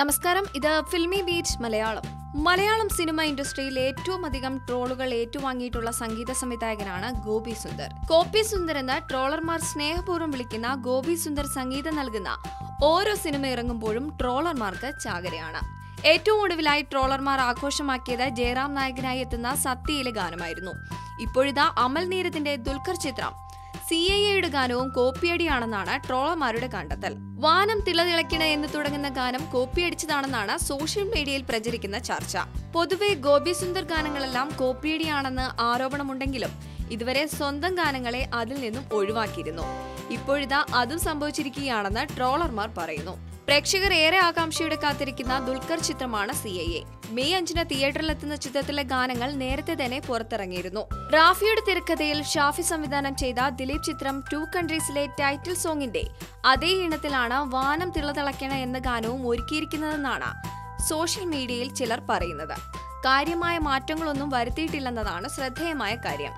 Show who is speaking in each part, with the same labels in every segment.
Speaker 1: നമസ്കാരം. ഇത് filmy beach Malayalam. Malayalam cinema ഇൻഡസ്ട്രിയിൽ ഏറ്റവും അധികം ട്രോളുകൾ ഏറ്റുവാങ്ങിയിട്ടുള്ള സംഗീത സംവിധായകനാണ് ഗോപി സുന്ദർ. കോപ്പി സുന്ദർ എന്ന് ട്രോളർമാർ സ്നേഹപൂർവം വിളിക്കുന്ന ഗോപി സുന്ദർ സംഗീതം നൽകുന്ന ഓരോ സിനിമ ഇറങ്ങുമ്പോഴും ട്രോളർമാർക്ക് ചാകരയാണ്. ഏറ്റവും ഒടുവിലായി ട്രോളർമാർ ആഘോഷമാക്കിയത് ജയറാം നായകനായി എത്തുന്ന സത്യയിലെ ഗാനമായിരുന്നു. ഇപ്പോഴിതാ അമൽ നീരത്തിന്റെ ദുൽഖർ ചിത്രം സി ഐ എയുടെ ഗാനവും കോപ്പിയടിയാണെന്നാണ് ട്രോളർമാരുടെ കണ്ടെത്തൽ. വാനം തിളതിളക്കിണ എന്ന് തുടങ്ങുന്ന ഗാനം കോപ്പിയടിച്ചതാണെന്നാണ് സോഷ്യൽ മീഡിയയിൽ പ്രചരിക്കുന്ന ചർച്ച. പൊതുവെ ഗോപി സുന്ദർ ഗാനങ്ങളെല്ലാം കോപ്പിയടിയാണെന്ന് ആരോപണമുണ്ടെങ്കിലും ഇതുവരെ സ്വന്തം ഗാനങ്ങളെ അതിൽ നിന്നും ഒഴിവാക്കിയിരുന്നു. ഇപ്പോഴിതാ അതും സംഭവിച്ചിരിക്കുകയാണെന്ന് ട്രോളർമാർ പറയുന്നു. പ്രേക്ഷകർ ഏറെ ആകാംക്ഷയോടെ കാത്തിരിക്കുന്ന ദുൽഖർ ചിത്രമാണ് സി ഐ എ മെയ് അഞ്ചിന് തിയേറ്ററിലെത്തുന്ന ചിത്രത്തിലെ ഗാനങ്ങൾ നേരത്തെ തന്നെ പുറത്തിറങ്ങിയിരുന്നു. റാഫിയുടെ തിരക്കഥയിൽ ഷാഫി സംവിധാനം ചെയ്ത ദിലീപ് ചിത്രം ടു കൺട്രീസിലെ ടൈറ്റിൽ സോങ്ങിന്റെ അതേ ഇനത്തിലാണ് വാനം തിളതിളയ്ക്കണ എന്ന ഗാനവും ഒരുക്കിയിരിക്കുന്നതെന്നാണ് സോഷ്യൽ മീഡിയയിൽ ചിലർ പറയുന്നത്. കാര്യമായ മാറ്റങ്ങളൊന്നും വരുത്തിയിട്ടില്ലെന്നതാണ് ശ്രദ്ധേയമായ കാര്യം.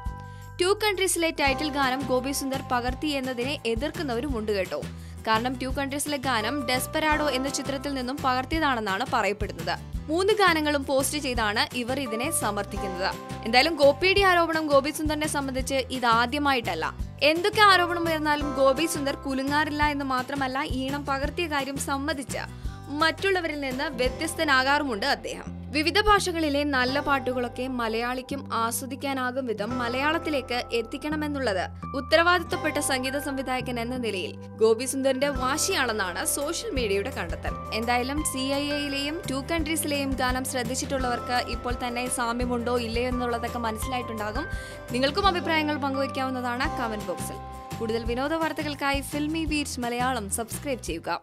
Speaker 1: ടു കൺട്രീസിലെ ടൈറ്റിൽ ഗാനം ഗോപി സുന്ദർ പകർത്തി എന്നതിനെ എതിർക്കുന്നവരുമുണ്ട് കേട്ടോ. കാരണം ടു കൺട്രീസിലെ ഗാനം ഡെസ്പെരാഡോ എന്ന ചിത്രത്തിൽ നിന്നും പകർത്തിയതാണെന്നാണ് പറയപ്പെടുന്നത്. മൂന്ന് ഗാനങ്ങളും പോസ്റ്റ് ചെയ്താണ് ഇവർ ഇതിനെ സമർത്ഥിക്കുന്നത്. എന്തായാലും ഗോപിയുടെ ആരോപണം ഗോപി സുന്ദറിനെ സംബന്ധിച്ച് ഇത് ആദ്യമായിട്ടല്ല. എന്തൊക്കെ ആരോപണം ഉയർന്നാലും ഗോപി സുന്ദർ കുലുങ്ങാറില്ല എന്ന് മാത്രമല്ല ഈണം പകർത്തിയ കാര്യം സമ്മതിച്ച് മറ്റുള്ളവരിൽ നിന്ന് വ്യത്യസ്തനാകാറുമുണ്ട് അദ്ദേഹം. വിവിധ ഭാഷകളിലെ നല്ല പാട്ടുകളൊക്കെ മലയാളിക്കും ആസ്വദിക്കാനാകും വിധം മലയാളത്തിലേക്ക് എത്തിക്കണമെന്നുള്ളത് ഉത്തരവാദിത്തപ്പെട്ട സംഗീത സംവിധായകൻ എന്ന നിലയിൽ ഗോപിസുന്ദറിന്റെ വാശിയാണെന്നാണ് സോഷ്യൽ മീഡിയയുടെ കണ്ടെത്തൽ. എന്തായാലും സി ഐ എയിലെയും ടു കൺട്രീസിലെയും ഗാനം ശ്രദ്ധിച്ചിട്ടുള്ളവർക്ക് ഇപ്പോൾ തന്നെ സാമ്യമുണ്ടോ ഇല്ലയോ എന്നുള്ളതൊക്കെ മനസ്സിലായിട്ടുണ്ടാകും. നിങ്ങൾക്കും അഭിപ്രായങ്ങൾ പങ്കുവയ്ക്കാവുന്നതാണ് കമന്റ് ബോക്സിൽ. കൂടുതൽ വിനോദ വാർത്തകൾക്കായി ഫിൽമി ബീച്ച് മലയാളം സബ്സ്ക്രൈബ് ചെയ്യുക.